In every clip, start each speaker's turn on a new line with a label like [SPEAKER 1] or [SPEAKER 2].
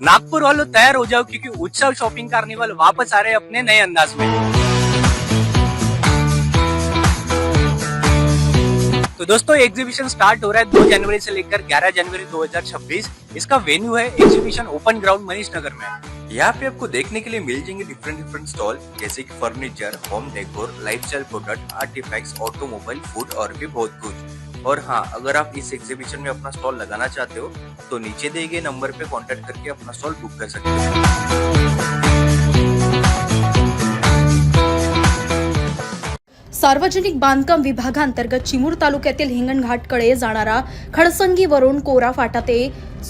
[SPEAKER 1] नागपुर वालों तैयार हो जाओ क्योंकि उत्सव शॉपिंग कार्निवल वापस आ रहे अपने नए अंदाज में। तो दोस्तों एग्जीबिशन स्टार्ट हो रहा है 2 जनवरी से लेकर 11 जनवरी 2026 इसका वेन्यू है exhibition open ground Manish Nagar में। यहाँ पे आपको देखने के लिए मिल जाएँगे डिफरेंट डिफरेंट स्टॉल जैसे कि furniture home decor lifestyle product artefacts automobile food और भी बहुत कुछ। और हाँ अगर आप इस एग्जीबिशन में अपना स्टॉल लगाना चाहते हो तो नीचे दिए गए नंबर पे कांटेक्ट करके अपना स्टॉल बुक कर सकते हो।
[SPEAKER 2] सार्वजनिक बांधकाम विभागांतर्गत चिमूर तालुक्यातील हिंगणघाटकडे जाणारा खडसंगीवरून कोरा फाटा ते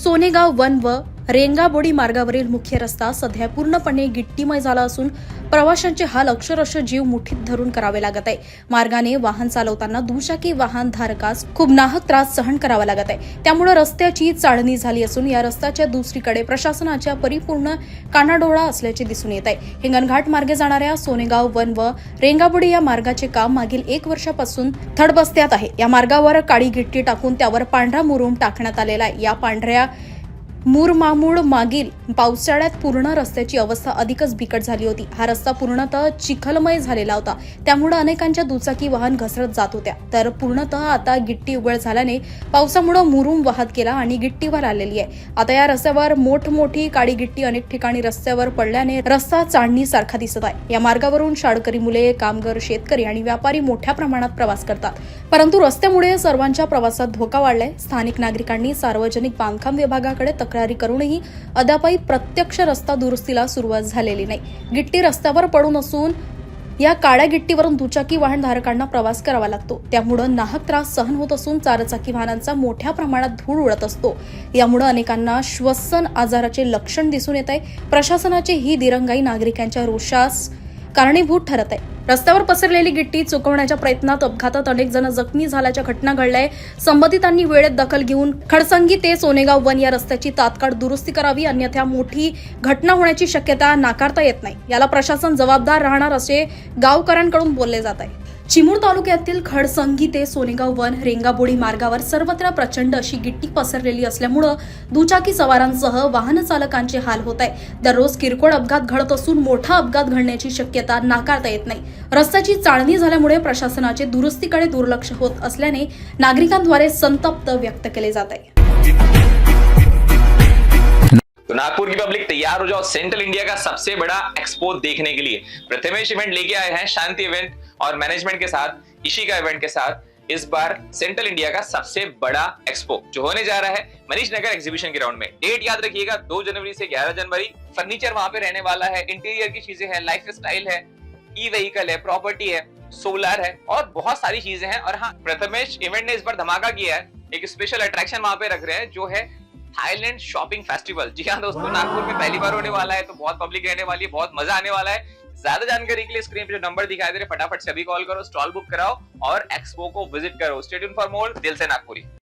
[SPEAKER 2] सोनेगाव वन व रेंगाबोडी मार्गावरील मुख्य रस्ता सध्या पूर्णपणे गिट्टीमय झाला असून प्रवाशांचे हाल अक्षरशः जीव मुठीत धरून करावे लागत आहे. मार्गाने वाहन चालवताना दुचाकी वाहन धारकास खूप नाहक त्रास सहन करावा लागत आहे. त्यामुळे रस्त्याची चाळणी झाली असून या रस्त्याच्या दुसरीकडे प्रशासनाच्या परिपूर्ण कानाडोळा असल्याचे दिसून येत आहे. हिंगणघाट मार्गे जाणाऱ्या सोनेगाव वन व रेंगाबोडी या मार्गाचे काम मागील एक वर्षापासून थडबस्त्यात आहे. या मार्गावर काळी गिट्टी टाकून त्यावर पांढरा मुरुम टाकण्यात आलेला आहे. या पांढऱ्या मुरमामूळ मागील पावसाळ्यात पूर्ण रस्त्याची अवस्था अधिकच बिकट झाली होती. हा रस्ता पूर्णतः चिखलमय झालेला होता. त्यामुळे अनेकांच्या दुचाकी वाहन घसरत जात होत्या. तर पूर्णतः आता गिट्टी उघड झाल्याने पावसामुळे मुरुम वाहत गेला आणि गिट्टीवर आलेली आहे. आता या रस्त्यावर मोठमोठी काळी गिट्टी अनेक ठिकाणी रस्त्यावर पडल्याने रस्ता चाळणीसारखा दिसत आहे. या मार्गावरून शाळकरी मुले कामगार शेतकरी आणि व्यापारी मोठ्या प्रमाणात प्रवास करतात. परंतु रस्त्यामुळे सर्वांच्या प्रवासात धोका वाढलाय. स्थानिक नागरिकांनी सार्वजनिक बांधकाम विभागाकडे तक्रार करूनही अद्यापही प्रत्यक्ष रस्ता दुरुस्तीला सुरुवात झालेली नाही. गिट्टी रस्त्यावर पडून असून या काळ्या गिट्टीवरून दुचाकी वाहन धारकांना प्रवास करावा लागतो. त्यामुळं नाहक त्रास सहन होत असून चारचाकी वाहनांचा मोठ्या प्रमाणात धूळ उडत असतो. यामुळे अनेकांना श्वसन आजाराचे लक्षण दिसून येत आहे. प्रशासनाची ही दिरंगाई नागरिकांच्या रोषास कारणीभूत ठरत आहे. रस्त्यावर पसरलेली गिट्टी चुकवण्याच्या प्रयत्नात अपघातात अनेक जण जखमी झाल्याच्या घटना घडल्या आहे संबंधितांनी वेळेत दखल घेऊन खडसंगी ते सोनेगाव वन या रस्त्याची तात्काळ दुरुस्ती करावी अन्यथा मोठी घटना होण्याची शक्यता नाकारता येत नाही. याला प्रशासन जबाबदार राहणार असे गावकऱ्यांकडून बोलले जात आहे. चिमूर तालुक्यातील खडसंगी ते सोनेगाव वन रेंगाबोडी मार्गावर सर्वत्र प्रचंड अशी गिट्टी पसरलेली असल्यामुळं दुचाकी सवारांसह वाहन चालकांचे हाल होत आहे दररोज किरकोळ अपघात घडत असून मोठा अपघात घडण्याची शक्यता नाकारता येत नाही. रस्त्याची चाळणी झाल्यामुळे प्रशासनाचे दुरुस्तीकडे दुर्लक्ष होत असल्याने नागरिकांद्वारे संतप्त व्यक्त केले जात आहे.
[SPEAKER 3] नागपुर की पब्लिक तैयार हो जाओ। सेंट्रल इंडिया का सबसे बड़ा एक्सपो देखने के लिए प्रथमेश इवेंट लेके आए हैं। शांति इवेंट और मैनेजमेंट के साथ, इसी का इवेंट के साथ, इस बार सेंट्रल इंडिया का सबसे बड़ा एक्सपो जो होने जा रहा है मनीष नगर एग्जीबिशन ग्राउंड में। डेट याद रखिएगा, दो जनवरी से 11 जनवरी। फर्नीचर वहाँ पे रहने वाला है इंटीरियर की चीज़ें हैं लाइफ स्टाइल है ई व्हीकल है प्रॉपर्टी है सोलर है और बहुत सारी चीज़ें हैं। और हाँ प्रथमेश इवेंट ने इस बार धमाका किया है। एक स्पेशल अट्रैक्शन वहाँ पे रख रहे हैं, जो है थाईलैंड शॉपिंग फेस्टिवल। जी हाँ दोस्तों, नागपुर में पहली बार होने वाला है तो बहुत पब्लिक रहने वाली है, बहुत मज़ा आने वाला है। ज़्यादा जानकारी के लिए स्क्रीन पे जो नंबर दिखाई दे रहे फटाफट से कॉल करो स्टॉल बुक कराओ और एक्सपो को विज़िट करो। स्टेडियम फॉर मोर दिल से नागपुरी।